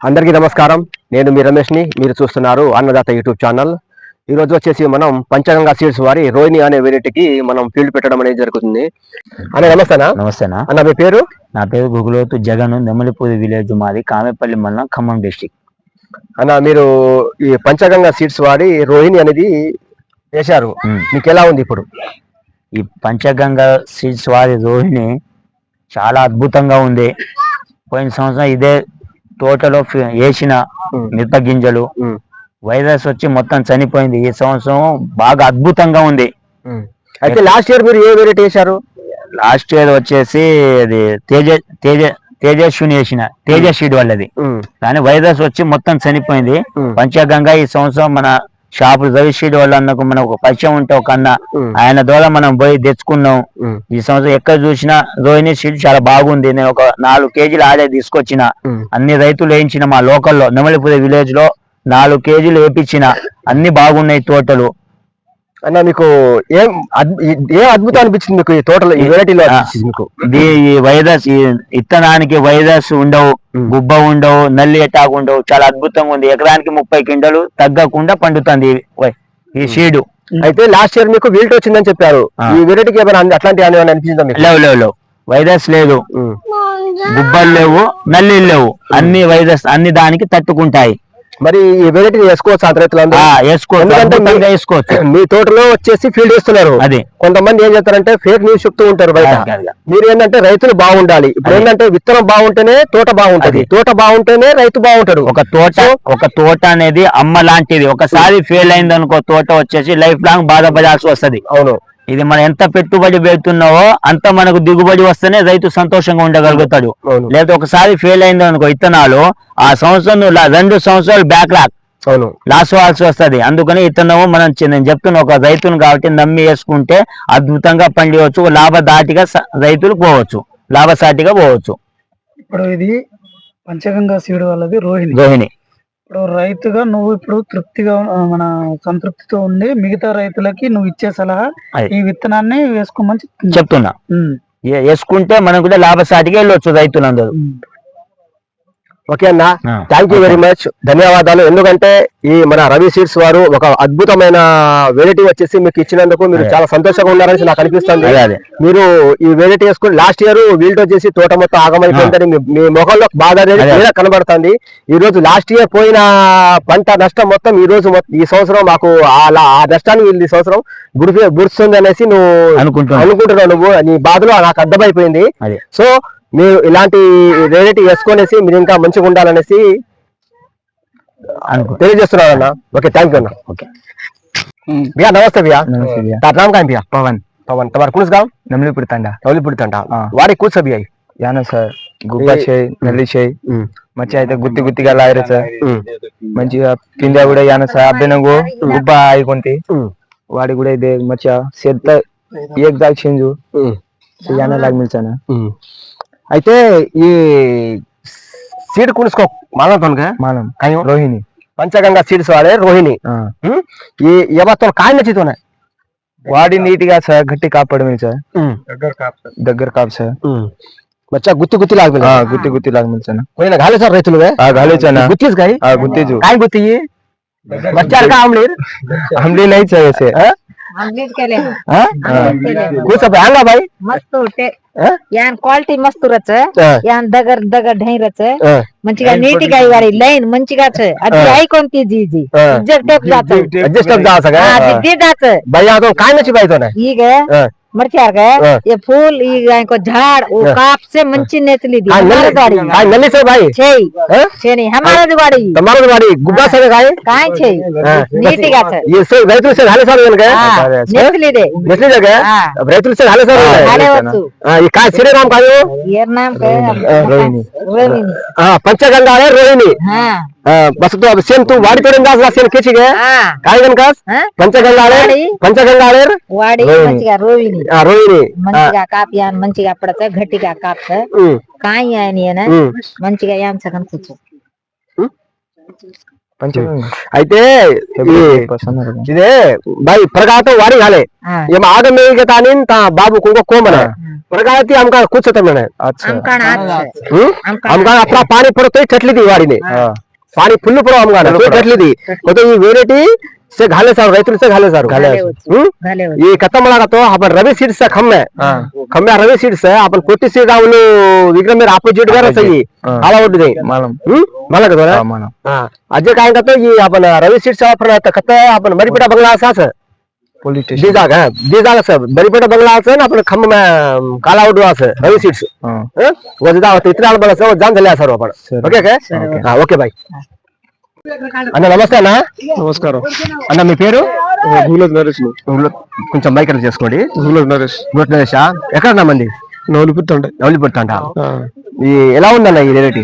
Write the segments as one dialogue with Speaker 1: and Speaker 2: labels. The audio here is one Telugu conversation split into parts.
Speaker 1: అందరికీ నమస్కారం. నేను మీ రమేష్ని మీరు చూస్తున్నారు అన్నదాత యూట్యూబ్ ఛానల్. ఈ రోజు వచ్చేసి మనం పంచగంగా సీడ్స్ వారి రోహిణి అనే వెరైటీకి మనం ఫీల్డ్ పెట్టడం అనేది జరుగుతుంది. అన్న నమస్తేనా
Speaker 2: నమస్తేనా
Speaker 1: అన్న. మీ పేరు?
Speaker 2: నా పేరు గుగులోతు జగన్ నెమలిపూడి విలేజ్ మాది కామేపల్లి మండలం ఖమ్మం డిస్టిక్.
Speaker 1: అన్న మీరు ఈ పంచగంగా సీడ్స్ వాడి రోహిణి అనేది వేశారు. మీకు ఎలా ఉంది ఇప్పుడు?
Speaker 2: ఈ పంచగంగా సీడ్స్ వారి రోహిణి చాలా అద్భుతంగా ఉంది. పోయిన సంవత్సరం ఇదే తోటలో వేసిన మిరప గింజలు వైరస్ వచ్చి మొత్తం చనిపోయింది. ఈ సంవత్సరం బాగా అద్భుతంగా ఉంది.
Speaker 1: అయితే లాస్ట్ ఇయర్ మీరు ఏ వెరైటీ వేశారు
Speaker 2: లాస్ట్ ఇయర్ వచ్చేసి అది తేజ తేజ తేజస్విని వేసిన తేజ షీడ్ వాళ్ళది. కానీ వైరస్ వచ్చి మొత్తం చనిపోయింది. పంచగంగా ఈ సంవత్సరం మన షాపు రవి షీడ్ వాళ్ళ అన్నకు మనకు ఒక పరిచయం ఉంటే ఒక అన్న. ఆయన ద్వారా మనం పోయి తెచ్చుకున్నాం. ఈ సంవత్సరం ఎక్కడ చూసినా రోహిణి షీడ్ చాలా బాగుంది. నేను ఒక నాలుగు కేజీలు ఆడే తీసుకొచ్చిన. అన్ని రైతులు వేయించిన మా లోకల్లో నెమలిపురి విలేజ్లో నాలుగు కేజీలు వేపించిన. అన్ని బాగున్నాయి తోటలు.
Speaker 1: అన్న మీకు ఏం ఏం అద్భుతం అనిపించింది మీకు ఈ తోటలో ఈ వెరైటీలో మీకు?
Speaker 2: ఇది ఈ వైరస్ ఇత్తనానికి వైరస్ ఉండవు. గుబ్బ ఉండవు నల్లి ఎటాక్ ఉండవు చాలా అద్భుతంగా ఉంది. ఎకరానికి ముప్పై కిండలు తగ్గకుండా పండుతుంది ఈ షీడు.
Speaker 1: అయితే లాస్ట్ ఇయర్ మీకు వీల్ట్ వచ్చిందని చెప్పారు. ఈ వెరైటీకి ఏమైనా అట్లాంటి అనిపించిందా మీకు?
Speaker 2: లేవు లేవు లేవు. వైరస్ లేదు. గుబ్బలు లేవు నల్లి లేవు. అన్ని వైరస్ అన్ని దానికి తట్టుకుంటాయి.
Speaker 1: మరి ఈ వెరైటీ వేసుకోవచ్చు ఆ రైతులందరూ.
Speaker 2: వేసుకోవచ్చు. వేసుకోవచ్చు.
Speaker 1: మీ తోటలో వచ్చేసి ఫీల్డ్ వేస్తున్నారు.
Speaker 2: అది.
Speaker 1: కొంతమంది ఏం చేస్తారంటే ఫేక్ న్యూస్ చెప్తూ ఉంటారు బయట. మీరు ఏంటంటే రైతులు బాగుండాలి. ఇప్పుడు. ఏంటంటే విత్తనం బాగుంటేనే తోట బాగుంటది. తోట బాగుంటేనే రైతు బాగుంటాడు.
Speaker 2: ఒక తోట ఒక తోట అనేది అమ్మ లాంటిది. ఒకసారి ఫెయిల్ అయింది అనుకో తోట వచ్చేసి లైఫ్ లాంగ్ బాధపడాల్సి వస్తది.
Speaker 1: అవును.
Speaker 2: ఇది మనం ఎంత పెట్టుబడి పెడుతున్నావో అంత మనకు దిగుబడి వస్తేనే రైతు సంతోషంగా ఉండగలుగుతాడు. లేదా ఒకసారి ఫెయిల్ అయింది అనుకో ఇత్తనాలు ఆ సంవత్సరం రెండు సంవత్సరాలు బ్యాక్ లాక్
Speaker 1: అవును.
Speaker 2: లాస్ అవ్వాల్సి వస్తది. అందుకని ఇత్తనము మనం నేను చెప్తున్న ఒక రైతును కాబట్టి నమ్మి వేసుకుంటే అద్భుతంగా పండివచ్చు లాభదాటిగా రైతులు పోవచ్చు. లాభసాటిగా పోవచ్చు.
Speaker 3: ఇప్పుడు ఇది పంచగంగా సీడ్ వాళ్ళది రోహిణి.
Speaker 2: రోహిణి.
Speaker 3: ఇప్పుడు రైతుగా నువ్వు ఇప్పుడు తృప్తిగా మన సంతృప్తితో ఉండి మిగతా రైతులకి నువ్వు ఇచ్చే సలహా. ఈ విత్తనాన్ని వేసుకోమని చెప్తున్నా.
Speaker 2: వేసుకుంటే మనం కూడా లాభసాటిగా వెళ్ళొచ్చు రైతులందరూ.
Speaker 1: ఓకే అన్న. థ్యాంక్ యూ వెరీ మచ్ ధన్యవాదాలు. ఎందుకంటే ఈ మన రవి సీడ్స్ వారు ఒక అద్భుతమైన వెరైటీ వచ్చేసి మీకు ఇచ్చినందుకు మీరు. చాలా సంతోషంగా ఉన్నారని నాకు అనిపిస్తుంది. మీరు ఈ వెరైటీ వేసుకుని లాస్ట్ ఇయర్ వీల్ట్ వచ్చేసి తోట మొత్తం ఆగమైపోయిందని మీ- ముఖంలో బాధ అనేది కనబడుతుంది. ఈ రోజు లాస్ట్ ఇయర్ పోయిన పంట నష్టం మొత్తం ఈ రోజు మొత్తం- ఈ సంవత్సరం మాకు ఆ లా- ఆ నష్టాన్ని వీళ్ళు ఈ సంవత్సరం గురి గుర్తుంది అనేసి నువ్వు
Speaker 2: అనుకుంటున్నా
Speaker 1: అనుకుంటున్నావు నువ్వు. నీ బాధలో నాకు అర్థమైపోయింది. సో మీరు ఇలాంటి వెరైటీ వేసుకొనేసి మీరు ఇంకా మంచిగా ఉండాలనేసి
Speaker 2: అనుకుంటా
Speaker 1: తెలియజేస్తున్నాను అన్న ఓకే థ్యాంక్ యూ అన్న
Speaker 2: ఓకే
Speaker 1: भैया नमस्ते भैया
Speaker 2: नमस्ते भैया।
Speaker 1: तार नाम काय भैया
Speaker 2: पवन
Speaker 1: पवन तुम्हारा कुछ गाव
Speaker 2: नमलीपुर तांडा
Speaker 1: नवलीपुर तंटा
Speaker 2: हा.
Speaker 1: वारी कुछ सभी आई
Speaker 2: यानं सर గుబ్బ
Speaker 1: ఏ-
Speaker 2: చేయి నల్లి చేయి
Speaker 1: हम्म,
Speaker 2: మంచిగా అయితే గుత్తి గుత్తిగా లాగరు సార్
Speaker 1: हम्म,
Speaker 2: మంచిగా పిందె కూడా యాన సార్ అబ్బినగు గుబ్బ ఆయికొంటి
Speaker 1: हम्म,
Speaker 2: వాడి కూడా ఇదే మంచిగా సెత్త ఏక్ దాకా చేంజు
Speaker 1: हम्म,
Speaker 2: యాన లాగా మిల్చాను
Speaker 1: हम्म. అయితే ఈ సీడ్ కుణుసుకో మానవుతాను
Speaker 2: మనం
Speaker 1: కాయో
Speaker 2: రోహిణి
Speaker 1: పంచగంగా సీడ్స్ వాడే రోహిణి
Speaker 2: ఆ.
Speaker 1: हम्म, ఈ ఎవరితో కాయ నచ్చితోనే
Speaker 2: వాడి నీటిగా సార్ గట్టి కాపాడమే సార్ దగ్గర కాపు సార్
Speaker 1: మచ్చా గుత్తి గుత్తి లాగా
Speaker 2: ఆ, గుత్తి గుత్తి లాగా మిల్చాను
Speaker 1: పోయిన గాలి సార్ రైతులు
Speaker 2: ఆ గాలిచానా
Speaker 1: గుత్తిస్ గాయ
Speaker 2: ఆ గుత్తిజు
Speaker 1: काय गुत्ती ये बच्चा का आमलेर
Speaker 2: हमली नाही चाहिए से
Speaker 4: यान क्वालिटी मस्त रच यान दगर दगर ढाई
Speaker 1: रच
Speaker 4: मंचिका म्हणजे काय नीटी गाई वाली लाईन
Speaker 1: म्हणजे काच अजी
Speaker 4: आई कोणती जी जी. जग टेप जात.
Speaker 1: जग टेप जात सगळं
Speaker 4: दे जात.
Speaker 1: बाई आता काय नची तो
Speaker 4: ना
Speaker 1: ही
Speaker 4: गे
Speaker 1: ಮರ್ಚಾರ್ಗ
Speaker 4: ಈ ಫೂಲ್ ಈಗ को झाड़ वो काप से मंची नेतली दी हमारी
Speaker 1: गाड़ी भाई नली से भाई
Speaker 4: छे छे नहीं हमारा गाड़ी
Speaker 1: हमारा गाड़ी गुब्बा से गए
Speaker 4: काय छे नीटी का छे
Speaker 1: ये से रैतुल से हाले सर गए
Speaker 4: नेतली दे
Speaker 1: नेतली जगह
Speaker 4: हाँ
Speaker 1: अब से
Speaker 4: हाले
Speaker 1: सर
Speaker 4: हाले
Speaker 1: वस्तु ये काय सिरे नाम का
Speaker 4: यो ये नाम का
Speaker 2: रोहिणी
Speaker 4: रोहिणी
Speaker 1: हाँ पंचगंगा रे रोहिणी
Speaker 4: हाँ
Speaker 1: बस तो अब सेम तू वाड़ी तोड़ने दास सेम केची गए काय गन का
Speaker 4: पंचगंगा
Speaker 1: रे
Speaker 4: पंचगंगा
Speaker 1: रे
Speaker 4: वाड़ी
Speaker 2: रोहिणी
Speaker 4: మంచిగా
Speaker 1: కాపియాను
Speaker 4: మంచిగా పడతా గట్టిగా కాపుతా. కాయ
Speaker 1: ఆయన
Speaker 4: మంచిగా సగం తెచ్చు
Speaker 1: అయితే ఇదే భాయ్ ప్రగాత వాడి కాలే. ఏం ఆగమేయక
Speaker 4: తా బాబు
Speaker 1: కుంక
Speaker 4: కోమన.
Speaker 1: ప్రగాతి అమ్మకా కూర్చోతా మేడం. అప్పుడు పానీ పడితే చెట్లిది వాడిని. పానీ పుల్లు పురం అమ్మగా చెట్లిది. కొద్దిగా ఈ వేరేటి से घाले सारो रैतरी से घाले सारो।
Speaker 4: घाले ये
Speaker 1: खत्म लगा तो अपन रवि सीड से खम्मे खम्मे रवि सीड से अपन कोटी सीड आउलो विक्रम मेरा आपो सही आला अजय काय अपन रवि सीड से ऑफ़र रहता अपन मरीपेटा बंगला सा से बंगला से ना अपन खम्मे काला उठ से रवि सीड से हाँ? वजदा होते इतना बड़ा से जान ले सारो. अपन ओके ओके. हाँ ओके भाई అన్న నమస్తే అన్న.
Speaker 5: నమస్కారం.
Speaker 1: అన్న మీ పేరు?
Speaker 5: గులత్ నరేష్
Speaker 1: కొంచెం బైక్ చేసుకోండి.
Speaker 5: గులత్ నరేష్.
Speaker 1: నూట నరేషా? ఎక్కడ మంది పెడుతుంట ఈ ఎలా ఉందన్న ఈ రేటి?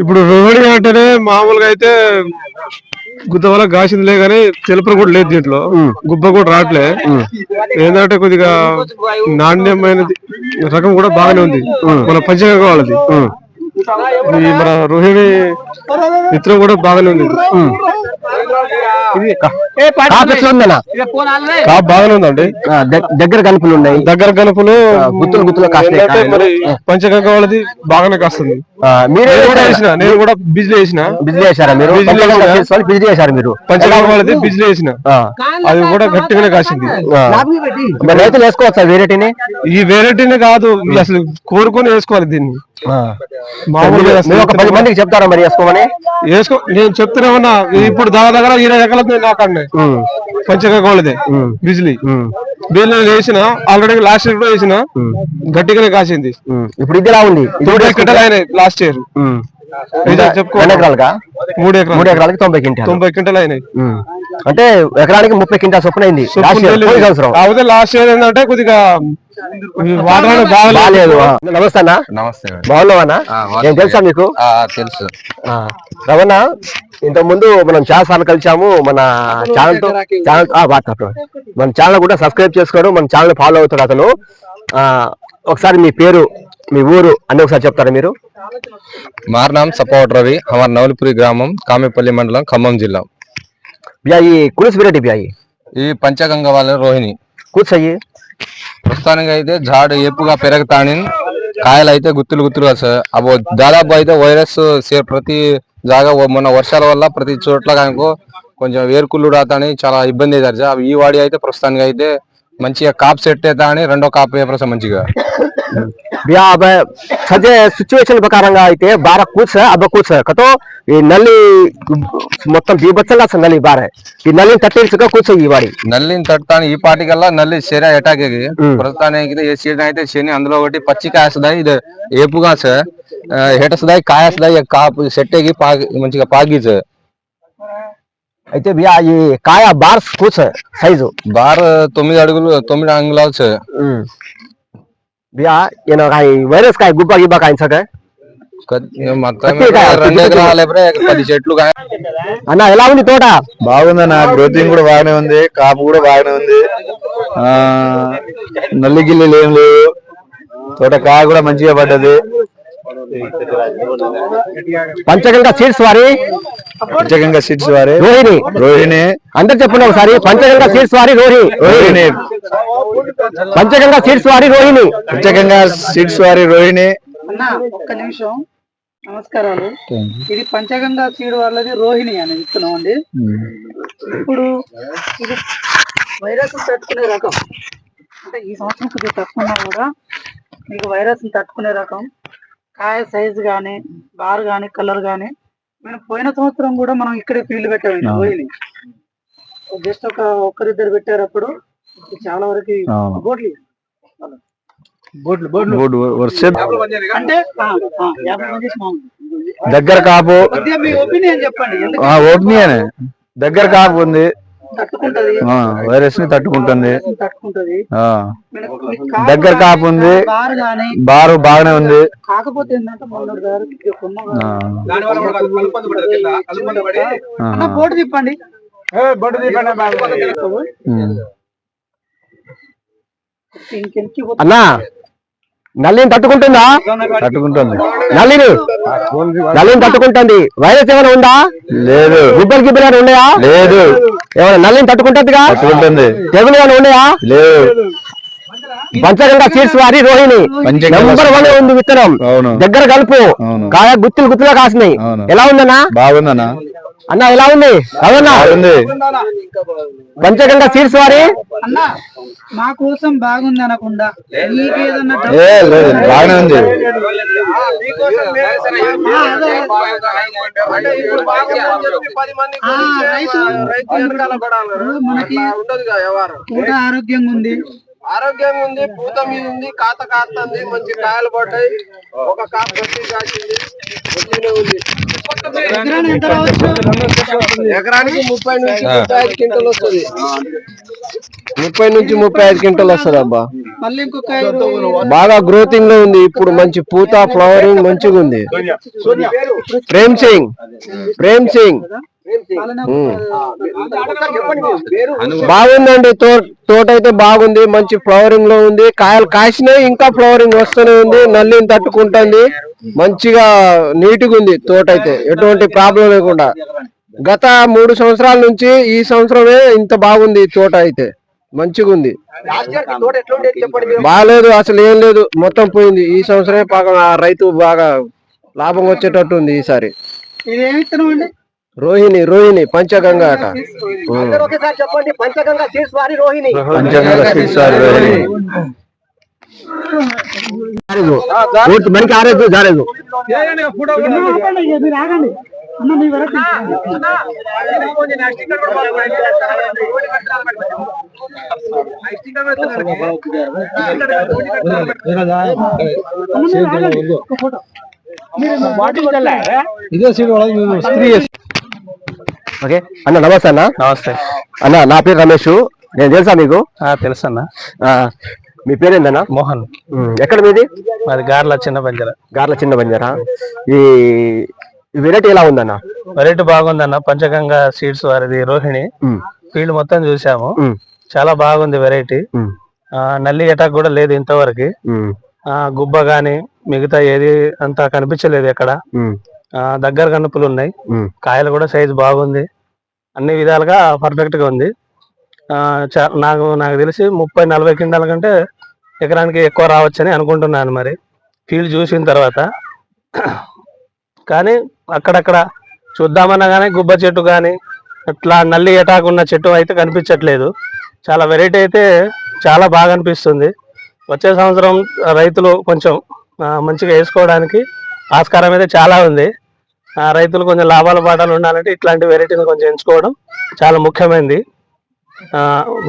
Speaker 5: ఇప్పుడు రోహిణి అంటేనే మామూలుగా అయితే గుద్ద వల్ల గాసిందిలే కానీ తెలుపు కూడా లేదు దీంట్లో. గుబ్బ కూడా రావట్లే. ఏంటంటే కొద్దిగా నాణ్యమైనది రకం కూడా బాగానే ఉంది. మన పంచగంగ వాళ్ళది. ఈ మన రోహిణి మిత్రం కూడా బాగానే ఉంది.
Speaker 1: కాపు
Speaker 5: బాగానే ఉందండి.
Speaker 1: దగ్గర కలుపులు ఉన్నాయి.
Speaker 5: దగ్గర గలుపులు
Speaker 1: గుత్తులు గుత్తులు కాస్తాయి
Speaker 5: పంచగంగ వాళ్ళది బాగానే కాస్తుంది.
Speaker 1: మీరే
Speaker 5: నేను కూడా వేసిన నేను కూడా బిజిలీ వేసిన
Speaker 1: బిజిలీ చేశారా మీరు?
Speaker 5: బిజిలీ చేశారా?
Speaker 1: మీరు.
Speaker 5: అది కూడా గట్టిగానే కాసింది.
Speaker 1: ఆ. మరి రైతులు వేసుకోవచ్చా వెరైటీని
Speaker 5: ఈ వెరైటీనే కాదు అసలు కోరుకొని వేసుకోవాలి దీన్ని.
Speaker 1: పది మందికి చెప్తారా మరి వేసుకోమని?
Speaker 5: వేసుకో నేను చెప్తూనే ఉన్నా ఇప్పుడు దగ్గర దగ్గర ఇరవై ఎకరాలు నాకు పంచగంగ వాళ్ళదే బిజిలీ. దీనిలో వేసిన ఆల్రెడీ లాస్ట్ ఇయర్ కూడా వేసిన గట్టిగానే కాసింది.
Speaker 1: ఇప్పుడు ఇది ఎలా ఉంది. Last year.
Speaker 5: మూడు ఎకరాలు.
Speaker 1: మూడు ఎకరాలకి తొంభై క్వింటాలు.
Speaker 5: తొంభై క్వింటల్ అయినాయి.
Speaker 1: అంటే ఎకరానికి ముప్పై క్వింటాల్ చొప్పున అయింది.
Speaker 5: కాకపోతే లాస్ట్ ఇయర్ ఏంటంటే కొద్దిగా వాతావరణం బాగాలేదు.
Speaker 1: నమస్తే అన్న.
Speaker 6: నమస్తే
Speaker 1: బాగున్నావా నేను తెలుసా మీకు?
Speaker 6: ఆ, తెలుసు.
Speaker 1: ఆ, రవణ ఇంత ముందు మనం చాలా సార్లు కలిసాము మన ఛానల్తో ఛానల్. మన ఛానల్ కూడా సబ్స్క్రైబ్ చేసుకోవడం మన ఛానల్ ఫాలో అవుతాడు అతను. ఆ, ఒకసారి మీ పేరు మీ ఊరు అన్ని ఒకసారి చెప్తారా మీరు?
Speaker 6: మారనాం సపోవట్ రవి అమర్ నవలిపురి గ్రామం కామెపల్లి మండలం ఖమ్మం జిల్లా.
Speaker 1: భయ్యా ఈ కులుసు ఈ.
Speaker 6: పంచగంగ వాళ్ళ రోహిణి.
Speaker 1: కూర్చోయి
Speaker 6: ప్రస్తుతానికి అయితే జాడు ఎప్పుగా పెరగతాని కాయలు అయితే గుత్తులు గుత్తులు సార్ అవి దాదాపు అయితే వైరస్ సే- ప్రతి జాగా మొన్న వర్షాల వల్ల ప్రతి చోట్ల కనుక కొంచెం వేరుకుళ్ళు రాతాని చాలా ఇబ్బంది అయితే అవి ఈ వాడి అయితే ప్రస్తుతానికి అయితే మంచిగా కాప్ సెట్ అవుతా అని రెండో కాప్ పేపర్స్ మంచిగా.
Speaker 1: సದ್ಯ సిచ్యువేషన్ ప్రకారంగా అయితే బార కూర్చ అబ్బ కూర్చ. కతో ఈ నల్లి మొత్తం బీభత్సంగా అసలు నల్లి బార. ఈ నల్లిని తట్టించక కూర్చో ఈ వాడి.
Speaker 6: నల్లిని తట్టాను ఈ పాటికల్లా నల్లి శరీర ఎటాక్ ప్రస్తుతానికి ఏ అయితే శని అందులో ఒకటి పచ్చి కాయసదాయి ఇది ఏపుగా సార్. హెటసదాయి కాయసదాయి కాపు సెట్టేకి పాగి మంచిగా పాగిచ్చు
Speaker 1: అయితే బియా ఈ కాయ బార్స్ కూర్చ సైజు.
Speaker 6: బార్ తొమ్మిది అడుగులు తొమ్మిది అంగుళాలు సార్.
Speaker 1: బియా ఈయన కాయ వైరస్ కాయ గుబ్బ గిబ్బ కాయ సగ
Speaker 6: కత్- మొత్తం
Speaker 1: కత్తి కాయ,
Speaker 6: రెండు
Speaker 1: కత్తి
Speaker 6: ఎకరాలు ఎప్పుడే పది చెట్లు
Speaker 1: అన్న ఎలా ఉంది తోట?
Speaker 7: బాగుందన్న గ్రోతింగ్ కూడా బాగానే ఉంది కాపు కూడా బాగానే ఉంది. ఆ నల్లి గిల్లీలు ఏం లేవు. తోట కాయ కూడా మంచిగా పడ్డది.
Speaker 1: పంచగంగా సీడ్స్ వారి.
Speaker 7: ప్రత్యేకంగా సీడ్స్ వారి.
Speaker 1: రోహిణి.
Speaker 7: రోహిణి.
Speaker 1: అందరు చెప్పండి ఒకసారి. పంచగంగా సీడ్స్ వారి రోహిణి.
Speaker 7: రోహిణి.
Speaker 1: పంచగంగా సీడ్స్ వారి రోహిణి.
Speaker 7: ప్రత్యేకంగా సీడ్స్ వారి రోహిణి.
Speaker 3: అన్న ఒక్క నిమిషం. నమస్కారాలు. ఇది పంచగంగా సీడ్ వాళ్ళది రోహిణి అనే విత్తనం అండి. ఇప్పుడు ఇది వైరస్ తట్టుకునే రకం. అంటే ఈ సంవత్సరం కొద్దిగా తక్కువ కూడా మీకు వైరస్ తట్టుకునే రకం. కాయ సైజు కానీ బార్ కానీ కలర్ కానీ మనం పోయిన సంవత్సరం కూడా మనం ఇక్కడే ఫీల్డ్ పెట్టామండి రోహిణి జస్ట్ ఒక ఒక్కరిద్దరు పెట్టారప్పుడు ఇప్పుడు చాలా వరకు. బోట్లు అంటే.
Speaker 7: దగ్గర కాపు.
Speaker 3: ఒపీనియన్ చెప్పండి.
Speaker 7: ఓపెన్ దగ్గర కాపు ఉంది.
Speaker 3: తట్టుకుంటది.
Speaker 7: వైరస్ని తట్టుకుంటుంది. దగ్గర కాపు ఉంది.
Speaker 3: బారు గానీ
Speaker 7: బారు బాగానే ఉంది.
Speaker 3: కాకపోతే ఏంటంటే మొన్నటి గారికి కొమ్మ
Speaker 7: ఆ,
Speaker 3: అన్న బోటు తిప్పండి.
Speaker 1: అన్నా నల్లిని తట్టుకుంటుందా?
Speaker 7: తట్టుకుంటుంది.
Speaker 1: నల్లిని నల్లిని తట్టుకుంటుంది. వైరస్ ఏమైనా ఉందా?
Speaker 7: లేదు.
Speaker 1: గుబ్బలు గిబ్బలు ఏమైనా ఉన్నాయా?
Speaker 7: లేదు.
Speaker 1: ఏమైనా నల్లిని తట్టుకుంటుందిగా?
Speaker 7: తట్టుకుంటుంది.
Speaker 1: తెగులు ఏమైనా ఉన్నాయా?
Speaker 7: లేదు.
Speaker 1: పంచగంగా సీడ్స్ వారి రోహిణి. నెంబర్ వన్ ఉంది విత్తనం. దగ్గర కలుపు. కాయ గుత్తులు గుత్తులుగా కాసినాయి. ఎలా ఉందన్నా?
Speaker 7: బాగుందన్నా.
Speaker 1: అన్న ఎలా ఉంది?
Speaker 7: బాగుంది.
Speaker 1: పంచగంగా సీడ్స్ వారి?
Speaker 3: అన్న మా కోసం బాగుంది అనకుండా
Speaker 7: బాగానే ఉంది.
Speaker 3: మనకి పూట ఆరోగ్యంగా ఉంది.
Speaker 8: ఆరోగ్యంగా ఉంది పూత మీద ఉంది కాత కాస్తుంది మంచి కాయలు పడ్డాయి. ఒక కాపు గట్టి కాసింది ఉంది.
Speaker 3: ఎకరానికి
Speaker 8: ముప్పై నుంచి ముప్పై ఐదు క్వింటల్ వస్తుంది. ముప్పై నుంచి ముప్పై ఐదు క్వింటల్ వస్తుంది అబ్బా.
Speaker 3: మళ్ళీ ఇంకొక ఐదు
Speaker 8: బాగా గ్రోతింగ్లో ఉంది. ఇప్పుడు మంచి పూత ఫ్లవరింగ్ మంచిగా ఉంది ప్రేమ్ సింగ్ ప్రేమ్ సింగ్. బాగుందండి తో తోట అయితే బాగుంది మంచి ఫ్లవరింగ్లో ఉంది. కాయలు కాసినాయి ఇంకా ఫ్లవరింగ్ వస్తూనే ఉంది నల్లిని తట్టుకుంటుంది. మంచిగా నీట్గా ఉంది తోట అయితే ఎటువంటి ప్రాబ్లం లేకుండా. గత మూడు సంవత్సరాల నుంచి ఈ సంవత్సరమే ఇంత బాగుంది తోట అయితే. మంచిగా ఉంది. బాగాలేదు అసలు ఏం లేదు. మొత్తం పోయింది. ఈ సంవత్సరమే పాపం ఆ రైతు బాగా లాభం వచ్చేటట్టు ఉంది ఈసారి
Speaker 3: ఇది
Speaker 8: రోహిణి రోహిణి పంచగంగా అట.
Speaker 1: చెప్పండి పంచగంగా రోహిణి.
Speaker 7: పంచగంగా
Speaker 1: మనకి జారేదు
Speaker 3: అన్న మీ వరకు
Speaker 1: ఓకే. అన్న నమస్తే అన్న.
Speaker 9: నమస్తే.
Speaker 1: అన్న నా పేరు రమేష్. నేను తెలుసా మీకు?
Speaker 9: తెలుసు అన్న
Speaker 1: ఆ, మీ పేరు ఏందన్నా
Speaker 9: మోహన్
Speaker 1: ఎక్కడ మీది?
Speaker 9: మాది గార్ల చిన్న బంజర.
Speaker 1: గార్ల చిన్న బంజారా. ఈ వెరైటీ ఎలా ఉందన్న?
Speaker 9: వెరైటీ బాగుందన్న. పంచగంగా సీడ్స్ వారిది రోహిణి. ఫీల్డ్ మొత్తం చూసాము చాలా బాగుంది వెరైటీ. నల్లి అటాక్ కూడా లేదు ఇంతవరకు. గుబ్బ గాని మిగతా ఏది అంతా కనిపించలేదు ఎక్కడ. దగ్గర కనుపులు ఉన్నాయి. కాయలు కూడా సైజు బాగుంది. అన్ని విధాలుగా పర్ఫెక్ట్గా ఉంది. నాకు నాకు తెలిసి ముప్పై నలభై కింటాల కంటే ఎకరానికి ఎక్కువ రావచ్చని అనుకుంటున్నాను మరి. ఫీల్డ్ చూసిన తర్వాత. కానీ అక్కడక్కడ చూద్దామన్నా కానీ గుబ్బ చెట్టు కానీ అట్లా నల్లి ఎటాక్ ఉన్న చెట్టు అయితే కనిపించట్లేదు. చాలా వెరైటీ అయితే చాలా బాగా అనిపిస్తుంది. వచ్చే సంవత్సరం రైతులు కొంచెం మంచిగా వేసుకోవడానికి ఆస్కారం అయితే చాలా ఉంది. ఆ, రైతులు కొంచెం లాభాల పాఠాలు ఉండాలంటే ఇట్లాంటి వెరైటీని కొంచెం ఎంచుకోవడం చాలా ముఖ్యమైనది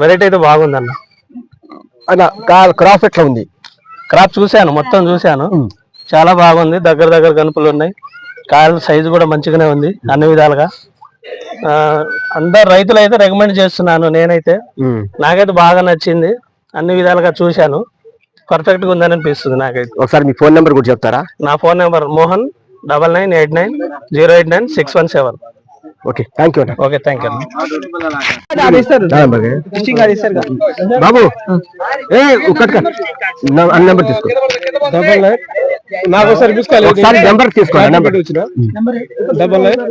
Speaker 9: వెరైటీ అయితే బాగుందన్న.
Speaker 1: అన్న క్రాప్ ఎట్లా ఉంది?
Speaker 9: క్రాప్ చూశాను మొత్తం చూశాను. చాలా బాగుంది దగ్గర దగ్గర కనుపులు ఉన్నాయి. కాయల సైజు కూడా మంచిగానే ఉంది అన్ని విధాలుగా. అందరు రైతులు అయితే రికమెండ్ చేస్తున్నాను నేనైతే. నాకైతే బాగా నచ్చింది అన్ని విధాలుగా చూశాను. పర్ఫెక్ట్గా ఉందని అనిపిస్తుంది నాకైతే.
Speaker 1: ఒకసారి మీ ఫోన్ నెంబర్ కూడా చెప్తారా?
Speaker 9: నా phone number Mohan double nine eight nine zero eight nine six one
Speaker 1: seven. Okay thank you
Speaker 9: okay thank you
Speaker 1: బాబు ఏ ఒక్కటి నెంబర్ తీసుకో.
Speaker 9: నాకు ఒకసారి
Speaker 1: ఒకసారి నెంబర్ తీసుకోండి number.
Speaker 9: Double nine.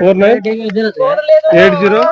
Speaker 9: Four nine. Eight zero.